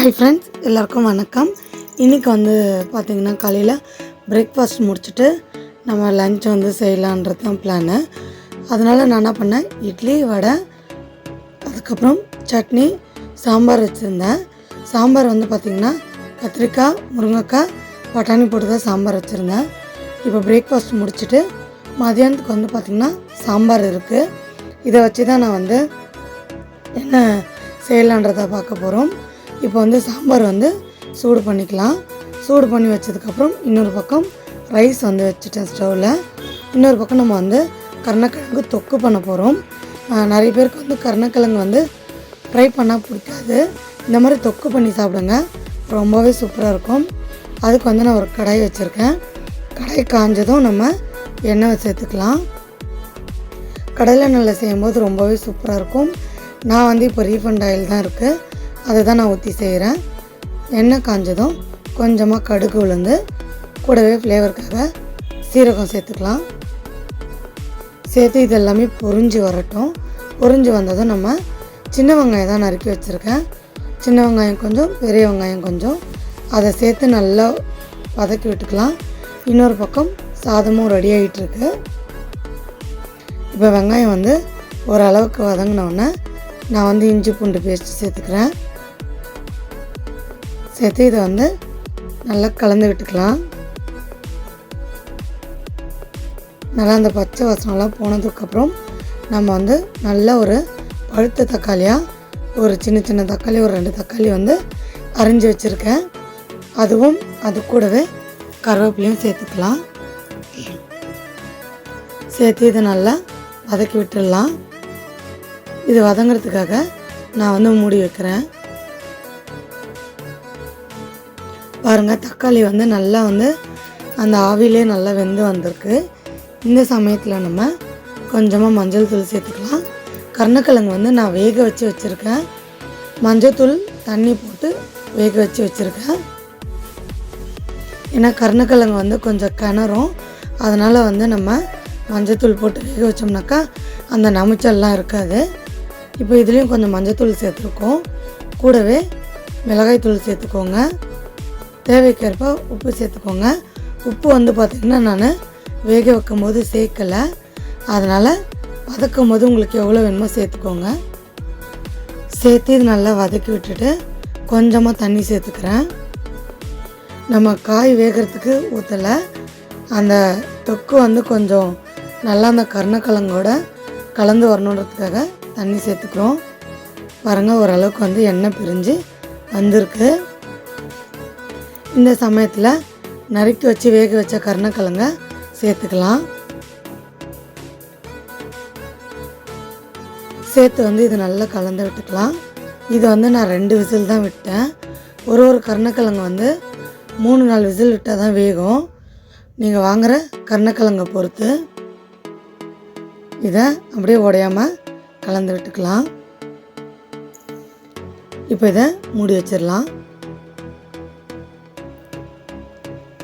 Hi friends எல்லாருக்கும் வணக்கம். இன்றைக்கி வந்து பார்த்திங்கன்னா காலையில் பிரேக்ஃபாஸ்ட் முடிச்சுட்டு நம்ம லஞ்ச் வந்து செய்யலான்றது தான் பிளானு அதனால் நான் என்ன பண்ணேன்? இட்லி வடை அதுக்கப்புறம் சட்னி சாம்பார் வச்சுருந்தேன். சாம்பார் வந்து பார்த்திங்கன்னா கத்திரிக்காய் முருங்கைக்காய் பட்டாணி போட்டு தான் சாம்பார் வச்சுருந்தேன். இப்போ பிரேக்ஃபாஸ்ட் முடிச்சுட்டு மதியானத்துக்கு வந்து பார்த்திங்கன்னா சாம்பார் இருக்குது இதை வச்சு தான் நான் வந்து என்ன செய்யலான்றதை பார்க்க போகிறோம் இப்போ வந்து சாம்பார் வந்து சூடு பண்ணிக்கலாம். சூடு பண்ணி வச்சதுக்கப்புறம் இன்னொரு பக்கம் ரைஸ் வந்து வச்சுட்டேன் ஸ்டவ்வில் இன்னொரு பக்கம் நம்ம வந்து கருணக்கிழங்கு தொக்கு பண்ண போகிறோம் நிறைய பேருக்கு வந்து கருணக்கிழங்கு வந்து ஃப்ரை பண்ணால் பிடிக்காது. இந்த மாதிரி தொக்கு பண்ணி சாப்பிடுங்க. ரொம்பவே சூப்பராக இருக்கும். அதுக்கு வந்து நான் ஒரு கடாய் வச்சுருக்கேன். கடாய் காஞ்சதும் நம்ம எண்ணெய் சேர்த்துக்கலாம் கடலை எண்ணெயில் செய்யும்போது ரொம்பவே சூப்பராக இருக்கும். நான் வந்து இப்போ ரீஃபண்ட் ஆயில் தான் இருக்குது அதை தான் நான் ஊற்றி செய்கிறேன் எண்ணெய் காஞ்சதும் கொஞ்சமாக கடுகு உளுந்து கூடவே ஃப்ளேவருக்காக சீரகம் சேர்த்துக்கலாம். சேர்த்து இது எல்லாமே பொறிஞ்சு வரட்டும். பொறிஞ்சு வந்ததும் நம்ம சின்ன வெங்காயம் தான் நறுக்கி வச்சுருக்கேன். சின்ன வெங்காயம் கொஞ்சம் பெரிய வெங்காயம் கொஞ்சம். அதை சேர்த்து நல்லா வதக்கி விட்டுக்கலாம். இன்னொரு பக்கம் சாதமும் ரெடி ஆகிட்டுருக்கு இப்போ வெங்காயம் வந்து ஓரளவுக்கு வதங்கினோடனே நான் வந்து இஞ்சி பூண்டு பேஸ்ட் சேர்த்துக்கிறேன். சேர்த்து இதை வந்து நல்லா கலந்து விட்டுக்கலாம். நல்லா அந்த பச்சை வாசனம்லாம் போனதுக்கப்புறம் நம்ம வந்து நல்ல ஒரு பழுத்த தக்காளியாக ஒரு சின்ன சின்ன தக்காளி ஒரு ரெண்டு தக்காளி வந்து அரிஞ்சு வச்சுருக்கேன். அதுவும் அது கூடவே கருவேப்பிலையும் சேர்த்துக்கலாம். சேர்த்து இதை நல்லா வதக்கி விட்டுடலாம். இது வதங்கிறதுக்காக நான் வந்து மூடி வைக்கிறேன். பாருங்கள் தக்காளி வந்து நல்லா வந்து அந்த ஆவிலே நல்லா வெந்து வந்திருக்கு. இந்த சமயத்தில் நம்ம கொஞ்சமாக மஞ்சள் தூள் சேர்த்துக்கலாம். கருணக்கிழங்கு வந்து நான் வேக வச்சு வச்சுருக்கேன். மஞ்சள் தண்ணி போட்டு வேக வச்சு வச்சுருக்கேன். ஏன்னா கருணக்கிழங்கு வந்து கொஞ்சம் கிணறும். அதனால் வந்து நம்ம மஞ்சத்தூள் போட்டு வேக வச்சோம்னாக்கா அந்த நமிச்சல்லாம் இருக்காது. இப்போ இதுலேயும் கொஞ்சம் மஞ்சத்தூள் சேர்த்துருக்கோம். கூடவே மிளகாய் தூள் சேர்த்துக்கோங்க. தேவைக்கேற்ப உப்பு சேர்த்துக்கோங்க. உப்பு வந்து பார்த்திங்கன்னா நான் வேக வைக்கும் போது சேர்க்கலை. அதனால் வதக்கும் போது உங்களுக்கு எவ்வளோ வேணுமோ சேர்த்துக்கோங்க. சேர்த்து இது நல்லா வதக்கி விட்டுட்டு கொஞ்சமாக தண்ணி சேர்த்துக்கிறேன். நம்ம காய் வேகிறதுக்கு ஊற்றலை அந்த தொக்கு வந்து கொஞ்சம் நல்லா அந்த கருணக்கிழங்கோட கலந்து வரணுன்றதுக்காக தண்ணி சேர்த்துக்கிறோம். பாருங்கள் ஓரளவுக்கு வந்து எண்ணெய் பிரிஞ்சு வந்திருக்கு. இந்த சமயத்தில் நறுக்கி வச்சு வேக வச்ச கருணக்கிழங்க சேர்த்துக்கலாம். சேர்த்து வந்து இது நல்லா கலந்து விட்டுக்கலாம். இது வந்து நான் ரெண்டு விசில் தான் விட்டேன். ஒரு ஒரு கருணக்கிழங்கு வந்து மூணு நாலு விசில் விட்டால் தான் வேகும். நீங்கள் வாங்குகிற கருணக்கிழங்கை பொறுத்து இதை அப்படியே உடையாமல் கலந்து விட்டுக்கலாம். இப்போ இதை மூடி வச்சிடலாம்.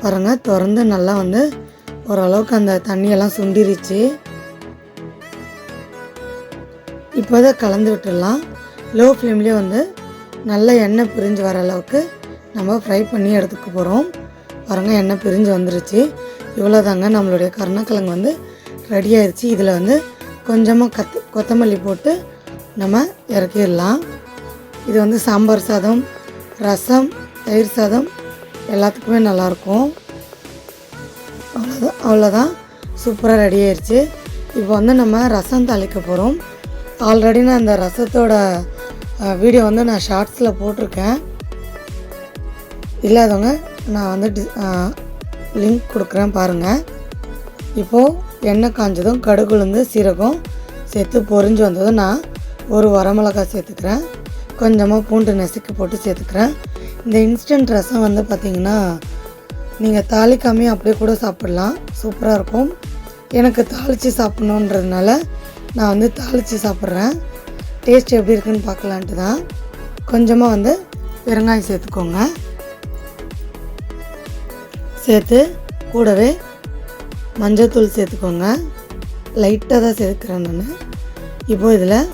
பாருங்க திறந்து நல்லா வந்து ஓரளவுக்கு அந்த தண்ணியெல்லாம் சுண்டிருச்சு. இப்போ தான் கலந்து விட்டுடலாம். லோ ஃப்ளேம்லேயே வந்து நல்லா எண்ணெய் பிரிஞ்சு வர அளவுக்கு நம்ம ஃப்ரை பண்ணி எடுத்துக்க போகிறோம் பாருங்கள் எண்ணெய் பிரிஞ்சு வந்துருச்சு. இவ்வளோதாங்க நம்மளுடைய கருணக்கிழங்கு வந்து ரெடி ஆயிடுச்சு இதில் வந்து கொஞ்சமாக கத் கொத்தமல்லி போட்டு நம்ம இறக்கிடலாம். இது வந்து சாம்பார் சாதம் ரசம் தயிர் சாதம் எல்லாத்துக்குமே நல்லாயிருக்கும். அவ்வளோதான் அவ்வளோதான் சூப்பராக ரெடி ஆயிடுச்சு இப்போ வந்து நம்ம ரசம் தாளிக்க போகிறோம் ஆல்ரெடி நான் அந்த ரசத்தோட வீடியோ வந்து நான் ஷார்ட்ஸில் போட்டிருக்கேன். இல்லாதவங்க நான் வந்து டி லிங்க் கொடுக்குறேன் பாருங்கள் இப்போது எண்ணெய் காஞ்சதும் கடுகுலேருந்து சீரகம் சேர்த்து பொரிஞ்சு வந்ததும் நான் ஒரு வரமிளகாய் சேர்த்துக்கிறேன். கொஞ்சமாக பூண்டு நசுக்கி போட்டு சேர்த்துக்கிறேன். இந்த இன்ஸ்டன்ட் ரசம் வந்து பார்த்திங்கன்னா நீங்கள் தாளிக்காமே அப்படியே கூட சாப்பிட்லாம். சூப்பராக இருக்கும். எனக்கு தாளித்து சாப்பிட்ணுன்றதுனால நான் வந்து தாளித்து சாப்பிட்றேன். டேஸ்ட் எப்படி இருக்குன்னு பார்க்கலான்ட்டு தான். கொஞ்சமாக வந்து பெருங்காயம் சேர்த்துக்கோங்க. சேர்த்து கூடவே மஞ்சத்தூள் சேர்த்துக்கோங்க. லைட்டாக தான் சேர்த்துக்கிறேன் நான். இப்போது இதில்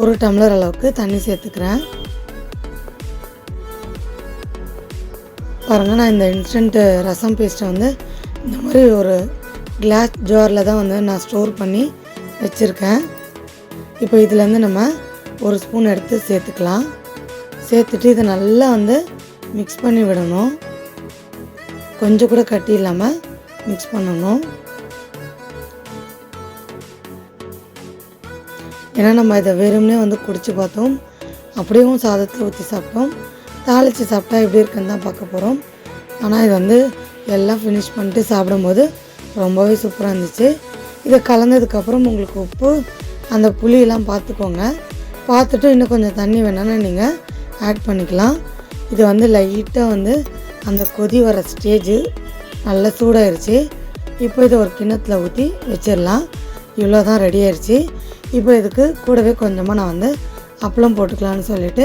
ஒரு டம்ளர் அளவுக்கு தண்ணி சேர்த்துக்கிறேன். பாருங்கள் நான் இந்த இன்ஸ்டன்ட்டு ரசம் பேஸ்ட்டை வந்து இந்த மாதிரி ஒரு கிளாஸ் ஜாரில் தான் வந்து நான் ஸ்டோர் பண்ணி வச்சுருக்கேன். இப்போ இதுலேருந்து நம்ம ஒரு ஸ்பூன் எடுத்து சேர்த்துக்கலாம். சேர்த்துட்டு இதை நல்லா வந்து மிக்ஸ் பண்ணி விடணும். கொஞ்சம் கூட கட்டி இல்லாமல் மிக்ஸ் பண்ணணும். ஏன்னா நம்ம இதை வெறும்னே வந்து குடித்து பார்த்தோம். அப்படியும் சாதத்தில் ஊற்றி சாப்பிட்டோம். தாளித்து சாப்பிட்டா எப்படி இருக்குன்னு தான் பார்க்க போகிறோம் ஆனால் இது வந்து எல்லாம் ஃபினிஷ் பண்ணிட்டு சாப்பிடும்போது ரொம்பவே சூப்பராக இருந்துச்சு. இதை கலந்ததுக்கப்புறம் உங்களுக்கு உப்பு அந்த புளியெல்லாம் பார்த்துக்கோங்க. பார்த்துட்டு இன்னும் கொஞ்சம் தண்ணி வேணாலும் நீங்கள் ஆட் பண்ணிக்கலாம். இது வந்து லைட்டாக வந்து அந்த கொதி வர ஸ்டேஜு நல்லா சூடாயிருச்சு. இப்போ இதை ஒரு கிண்ணத்தில் ஊற்றி வச்சிடலாம். இவ்வளோ தான் ரெடி ஆயிடுச்சு இப்போ இதுக்கு கூடவே கொஞ்சமாக நான் வந்து அப்பளம் போட்டுக்கலான்னு சொல்லிட்டு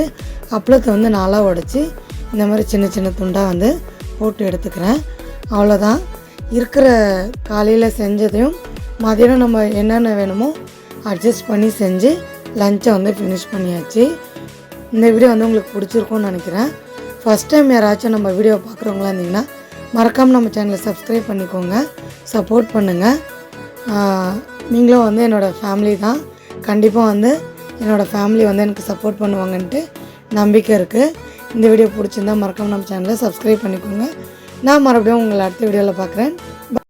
அப்பளத்தை வந்து நாளாக உடச்சி இந்த மாதிரி சின்ன சின்ன துண்டாக வந்து போட்டு எடுத்துக்கிறேன். அவ்வளோதான் இருக்கிற காலையில் செஞ்சதையும் மதியானம் நம்ம என்னென்ன வேணுமோ அட்ஜஸ்ட் பண்ணி செஞ்சு லஞ்சை வந்து ஃபினிஷ் பண்ணியாச்சு. இந்த வீடியோ வந்து உங்களுக்கு பிடிச்சிருக்கும்னு நினைக்கிறேன். ஃபஸ்ட் டைம் யாராச்சும் நம்ம வீடியோ பார்க்குறவங்களா இருந்தீங்கன்னா மறக்காமல் நம்ம சேனலை சப்ஸ்கிரைப் பண்ணிக்கோங்க. சப்போர்ட் பண்ணுங்கள் நீங்களும் வந்து என்னோடய ஃபேமிலி தான். கண்டிப்பாக வந்து என்னோடய ஃபேமிலி வந்து எனக்கு சப்போர்ட் பண்ணுவாங்கன்ட்டு நம்பிக்கை இருக்குது இந்த வீடியோ பிடிச்சிருந்தா மறக்காமல் நம்ம சேனலை சப்ஸ்கிரைப் பண்ணிக்கோங்க. நான் மறுபடியும் உங்களை அடுத்த வீடியோவில் பார்க்குறேன்.